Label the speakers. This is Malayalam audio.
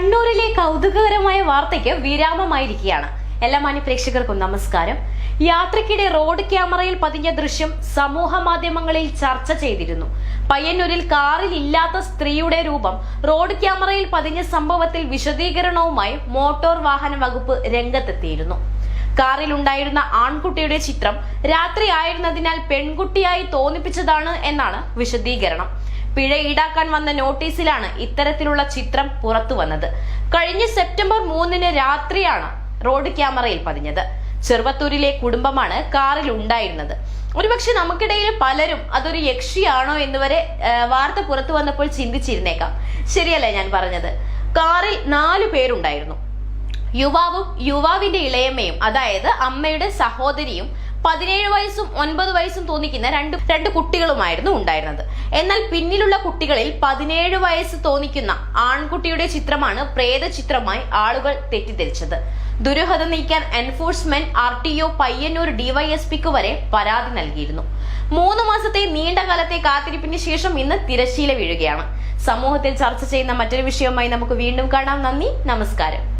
Speaker 1: കണ്ണൂരിലെ കൗതുകകരമായ വാർത്തയ്ക്ക് വിരാമമായിരിക്കുകയാണ്. എല്ലാ മാന്യ പ്രേക്ഷകർക്കും നമസ്കാരം. യാത്രക്കിടെ റോഡ് ക്യാമറയിൽ പതിഞ്ഞ ദൃശ്യം സമൂഹ മാധ്യമങ്ങളിൽ ചർച്ച ചെയ്തിരുന്നു. പയ്യന്നൂരിൽ കാറിൽ ഇല്ലാത്ത സ്ത്രീയുടെ രൂപം റോഡ് ക്യാമറയിൽ പതിഞ്ഞ സംഭവത്തിൽ വിശദീകരണവുമായി മോട്ടോർ വാഹന വകുപ്പ് രംഗത്തെത്തിയിരുന്നു. കാറിൽ ഉണ്ടായിരുന്ന ആൺകുട്ടിയുടെ ചിത്രം രാത്രി ആയിരുന്നതിനാൽ പെൺകുട്ടിയായി തോന്നിപ്പിച്ചതാണ് എന്നാണ് വിശദീകരണം. പിഴ ഈടാക്കാൻ വന്ന നോട്ടീസിലാണ് ഇത്തരത്തിലുള്ള ചിത്രം പുറത്തു വന്നത്. കഴിഞ്ഞ സെപ്റ്റംബർ മൂന്നിന് രാത്രിയാണ് റോഡ് ക്യാമറയിൽ പതിഞ്ഞത്. ചെറുവത്തൂരിലെ കുടുംബമാണ് കാറിൽ ഉണ്ടായിരുന്നത്. ഒരുപക്ഷെ നമുക്കിടയിൽ പലരും അതൊരു യക്ഷിയാണോ എന്ന് വരെ വാർത്ത പുറത്തു വന്നപ്പോൾ ചിന്തിച്ചിരുന്നേക്കാം. ശരിയല്ലേ ഞാൻ പറഞ്ഞത്? കാറിൽ നാലു പേരുണ്ടായിരുന്നു. യുവാവും യുവാവിന്റെ ഇളയമ്മയും അതായത് അമ്മയുടെ സഹോദരിയും പതിനേഴ് വയസ്സും ഒൻപത് വയസ്സും തോന്നിക്കുന്ന രണ്ട് രണ്ട് കുട്ടികളുമായിരുന്നു ഉണ്ടായിരുന്നത്. എന്നാൽ പിന്നിലുള്ള കുട്ടികളിൽ പതിനേഴ് വയസ്സ് തോന്നിക്കുന്ന ആൺകുട്ടിയുടെ ചിത്രമാണ് പ്രേത ചിത്രമായി ആളുകൾ തെറ്റിദ്ധരിച്ചത്. ദുരൂഹത നീക്കാൻ enforcement R T O Payyanur ഡിവൈഎസ്പിക്ക് വരെ പരാതി നൽകിയിരുന്നു. മൂന്ന് മാസത്തെ നീണ്ട കാലത്തെ കാത്തിരിപ്പിന് ശേഷം ഇന്ന് തിരശ്ശീല വീഴുകയാണ്. സമൂഹത്തിൽ ചർച്ച ചെയ്യുന്ന മറ്റൊരു വിഷയവുമായി നമുക്ക് വീണ്ടും കാണാം. നന്ദി നമസ്കാരം.